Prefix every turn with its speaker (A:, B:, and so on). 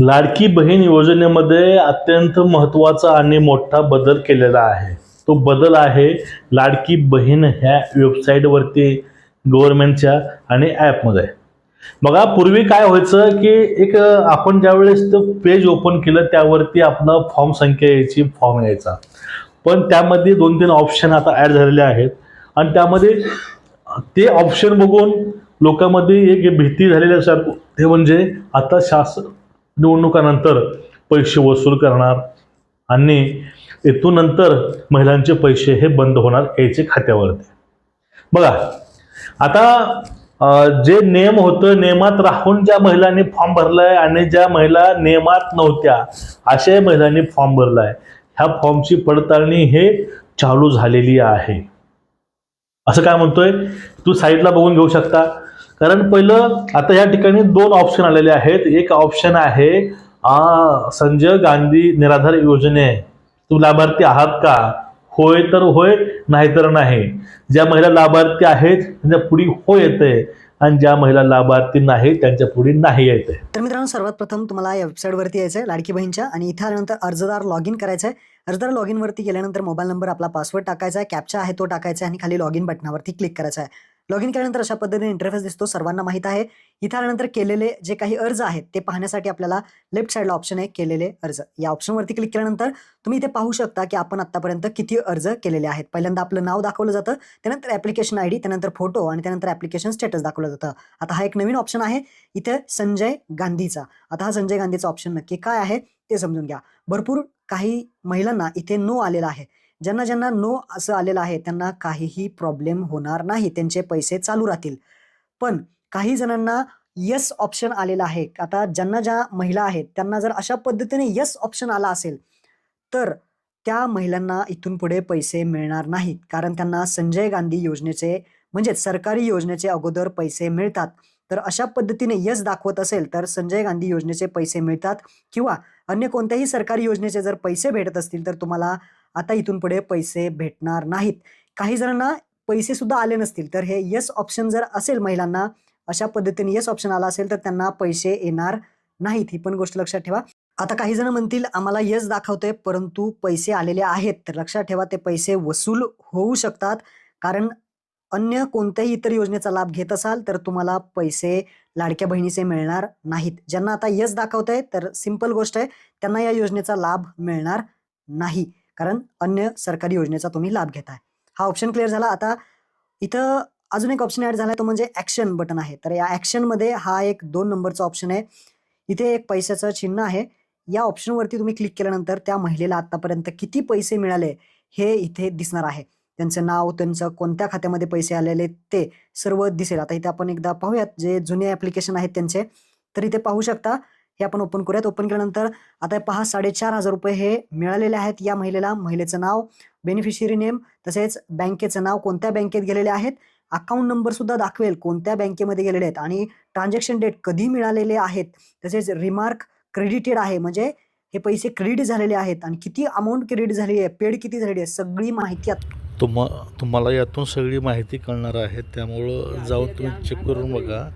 A: लाडकी बहीण योजनेमध्ये अत्यंत महत्त्वाचा आणि मोठा बदल केलेला आहे. तो बदल आहे लाडकी बहीण ह्या वेबसाईटवरती गव्हर्नमेंटच्या आणि ॲपमध्ये बघा पूर्वी काय व्हायचं की एक आपण ज्यावेळेस पेज ओपन केलं त्यावरती आपला फॉर्म संख्या यायची फॉर्म यायचा. पण त्यामध्ये दोन तीन ऑप्शन आता ॲड झालेले आहेत. आणि त्यामध्ये ते ऑप्शन बघून लोकांमध्ये एक भीती झालेली असतात ते म्हणजे आता शासन निवडणुकानंतर पैसे वसूल करणार आणि इथून नंतर महिलांचे पैसे हे बंद होणार याचे खात्यावरती. बघा आता जे नियम होतं नियमात राहून ज्या महिलांनी फॉर्म भरलाय आणि ज्या महिला नियमात नव्हत्या अशाही महिलांनी फॉर्म भरलाय. ह्या फॉर्मची पडताळणी हे चालू झालेली आहे. असं काय म्हणतोय? तू साईडला बघून घेऊ शकता. कारण पहिलं आता या ठिकाणी दोन ऑप्शन आलेले आहेत. एक ऑप्शन आहे संजय गांधी निराधार योजने. तू लाभार्थी आहात का? होय तर होय नाही तर नाही. ज्या महिला लाभार्थी आहेत त्यांच्या पुढे हो येते. आणि ज्या महिला लाभार्थी नाही त्यांच्या पुढे नाही येते.
B: तर मित्रांनो सर्वात प्रथम तुम्हाला या वेबसाईटवरती यायचं आहे लाडकी बहीणच्या. आणि इथे आल्यानंतर अर्जदार लॉग इन करायचं आहे अर्जदार लॉग इनवरती गेल्यानंतर मोबाईल नंबर आपला पासवर्ड टाकायचा आहे. कॅप्चा आहे तो टाकायचा आहे आणि खाली लॉग इन बटनावरती क्लिक करायचा आहे. लॉग इन केल्यानंतर अशा पद्धतीने इंटरफेस दिसतो सर्वांना माहीत आहे. इथं आल्यानंतर केलेले जे काही अर्ज आहेत ते पाहण्यासाठी आपल्याला लेफ्ट साईडला ऑप्शन आहे केलेले अर्ज. या ऑप्शनवरती क्लिक केल्यानंतर तुम्ही इथे पाहू शकता की आपण आतापर्यंत किती अर्ज केलेले आहेत. पहिल्यांदा आपलं नाव दाखवलं जातं त्यानंतर ॲप्लिकेशन आय डी त्यानंतर फोटो आणि त्यानंतर ॲप्लिकेशन स्टेटस दाखवलं जातं. आता हा एक नवीन ऑप्शन आहे इथे संजय गांधीचा. आता हा संजय गांधीचा ऑप्शन नक्की काय आहे ते समजून घ्या. भरपूर काही महिलांना इथे नो आलेला आहे. ज्यांना ज्यांना नो असं आलेलं आहे त्यांना काहीही प्रॉब्लेम होणार नाही. त्यांचे पैसे चालू राहतील. पण काही जणांना यस ऑप्शन आलेला आहे. आता ज्यांना ज्या महिला आहेत त्यांना जर अशा पद्धतीने यस ऑप्शन आला असेल तर त्या महिलांना इथून पुढे पैसे मिळणार नाहीत. कारण त्यांना संजय गांधी योजनेचे म्हणजेच सरकारी योजनेचे अगोदर पैसे मिळतात. तर अशा पद्धतीने यस दाखवत असेल तर संजय गांधी योजनेचे पैसे मिळतात किंवा अन्य कोणत्याही सरकारी योजनेचे जर पैसे भेटत असतील तर तुम्हाला आता इथून पुढे पैसे भेटणार नाहीत. काही जणांना पैसे सुद्धा आले नसतील तर हे यस ऑप्शन जर असेल महिलांना अशा पद्धतीने यस ऑप्शन आला असेल तर त्यांना पैसे येणार नाहीत. ही पण गोष्ट लक्षात ठेवा. आता काही जण म्हणतील आम्हाला यस दाखवतोय परंतु पैसे आलेले आहेत. तर लक्षात ठेवा ते पैसे वसूल होऊ शकतात. कारण अन्य कोणत्याही इतर योजनेचा लाभ घेत असाल तर तुम्हाला पैसे लाडक्या बहिणीचे मिळणार नाहीत. ज्यांना आता यस दाखवत आहे तर सिंपल गोष्ट आहे त्यांना या योजनेचा लाभ मिळणार नाही कारण अन्य सरकारी योजनेचा तुम्ही लाभ घेताय. हा ऑप्शन क्लिअर झाला. आता इथं अजून एक ऑप्शन ॲड झाला तो म्हणजे ॲक्शन बटन आहे. तर या ॲक्शनमध्ये हा एक दोन नंबरचा ऑप्शन आहे. इथे एक पैशाचं चिन्ह आहे. या ऑप्शनवरती तुम्ही क्लिक केल्यानंतर त्या महिलेला आतापर्यंत किती पैसे मिळाले हे इथे दिसणार आहे. त्यांचं नाव त्यांचं कोणत्या खात्यामध्ये पैसे आलेले ते सर्व दिसेल. आता इथे आपण एकदा पाहूयात जे जुने ॲप्लिकेशन आहेत त्यांचे तर इथे पाहू शकता हे आपण ओपन करूयात. ओपन केल्यानंतर आता पहा साडेचार हजार रुपये हे मिळालेले आहेत या महिलेला. महिलेचं नाव बेनिफिशियरी नेम तसेच बँकेचं नाव कोणत्या बँकेत गेलेले आहेत अकाउंट नंबर सुद्धा दाखवेल कोणत्या बँकेमध्ये गेलेले आहेत. आणि ट्रान्झॅक्शन डेट कधी मिळालेले आहेत तसेच रिमार्क क्रेडिटेड आहे म्हणजे हे पैसे क्रेडिट झालेले आहेत. आणि किती अमाऊंट क्रेडिट झाली आहे पेड किती झालेली आहे सगळी माहिती आत-
C: तुम्हा तुम्हाला यातून सगळी माहिती कळणार आहे. त्यामुळं जाऊन तुम्ही चेक करून बघा.